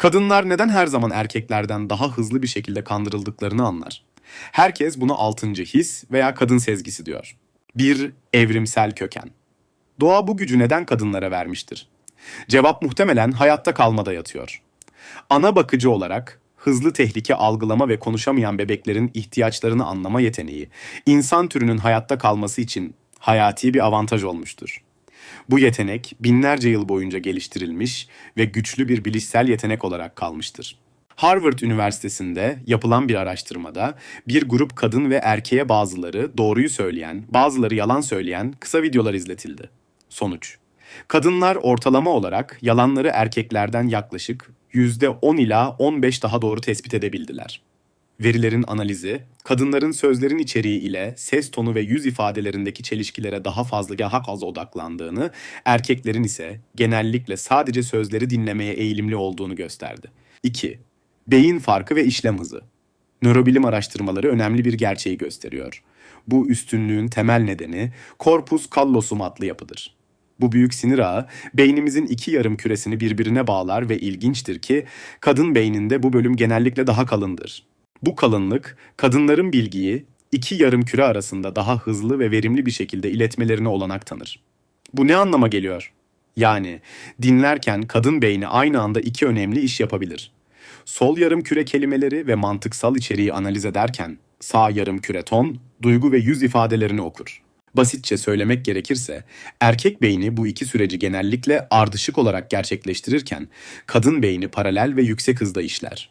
Kadınlar neden her zaman erkeklerden daha hızlı bir şekilde kandırıldıklarını anlar. Herkes buna altıncı his veya kadın sezgisi diyor. Bir evrimsel köken. Doğa bu gücü neden kadınlara vermiştir? Cevap muhtemelen hayatta kalmada yatıyor. Ana bakıcı olarak hızlı tehlike algılama ve konuşamayan bebeklerin ihtiyaçlarını anlama yeteneği insan türünün hayatta kalması için hayati bir avantaj olmuştur. Bu yetenek binlerce yıl boyunca geliştirilmiş ve güçlü bir bilişsel yetenek olarak kalmıştır. Harvard Üniversitesi'nde yapılan bir araştırmada bir grup kadın ve erkeğe bazıları doğruyu söyleyen, bazıları yalan söyleyen kısa videolar izletildi. Sonuç Kadınlar ortalama olarak yalanları erkeklerden yaklaşık %10 ila 15 daha doğru tespit edebildiler. Verilerin analizi, kadınların sözlerin içeriği ile ses tonu ve yüz ifadelerindeki çelişkilere daha fazla az odaklandığını, erkeklerin ise genellikle sadece sözleri dinlemeye eğilimli olduğunu gösterdi. 2. Beyin farkı ve işlem hızı. Nörobilim araştırmaları önemli bir gerçeği gösteriyor. Bu üstünlüğün temel nedeni corpus callosum adlı yapıdır. Bu büyük sinir ağı beynimizin iki yarım küresini birbirine bağlar ve ilginçtir ki kadın beyninde bu bölüm genellikle daha kalındır. Bu kalınlık kadınların bilgiyi iki yarım küre arasında daha hızlı ve verimli bir şekilde iletmelerine olanak tanır. Bu ne anlama geliyor? Yani dinlerken kadın beyni aynı anda iki önemli iş yapabilir. Sol yarım küre kelimeleri ve mantıksal içeriği analiz ederken sağ yarım küre ton, duygu ve yüz ifadelerini okur. Basitçe söylemek gerekirse, erkek beyni bu iki süreci genellikle ardışık olarak gerçekleştirirken, kadın beyni paralel ve yüksek hızda işler.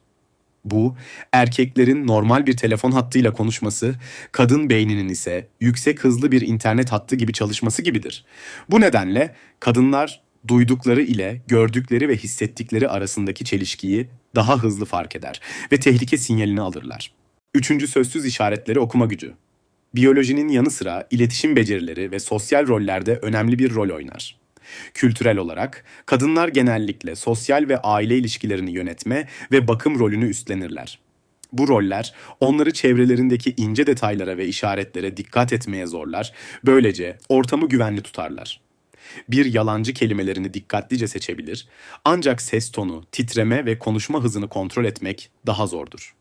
Bu, erkeklerin normal bir telefon hattıyla konuşması, kadın beyninin ise yüksek hızlı bir internet hattı gibi çalışması gibidir. Bu nedenle kadınlar duydukları ile gördükleri ve hissettikleri arasındaki çelişkiyi daha hızlı fark eder ve tehlike sinyalini alırlar. Üçüncü sözsüz işaretleri okuma gücü. Biyolojinin yanı sıra iletişim becerileri ve sosyal rollerde önemli bir rol oynar. Kültürel olarak kadınlar genellikle sosyal ve aile ilişkilerini yönetme ve bakım rolünü üstlenirler. Bu roller onları çevrelerindeki ince detaylara ve işaretlere dikkat etmeye zorlar, böylece ortamı güvenli tutarlar. Bir yalancı kelimelerini dikkatlice seçebilir, ancak ses tonu, titreme ve konuşma hızını kontrol etmek daha zordur.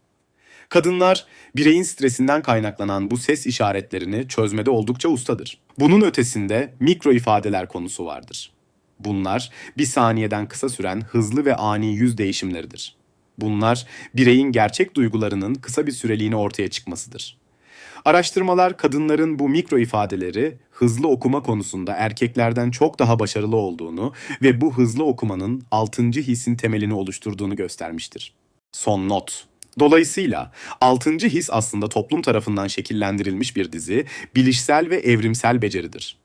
Kadınlar bireyin stresinden kaynaklanan bu ses işaretlerini çözmede oldukça ustadır. Bunun ötesinde mikro ifadeler konusu vardır. Bunlar bir saniyeden kısa süren hızlı ve ani yüz değişimleridir. Bunlar bireyin gerçek duygularının kısa bir süreliğine ortaya çıkmasıdır. Araştırmalar kadınların bu mikro ifadeleri hızlı okuma konusunda erkeklerden çok daha başarılı olduğunu ve bu hızlı okumanın altıncı hissin temelini oluşturduğunu göstermiştir. Son not. Dolayısıyla altıncı his aslında toplum tarafından şekillendirilmiş bir dizi, bilişsel ve evrimsel beceridir.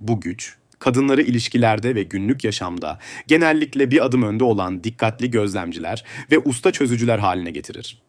Bu güç, kadınları ilişkilerde ve günlük yaşamda genellikle bir adım önde olan dikkatli gözlemciler ve usta çözücüler haline getirir.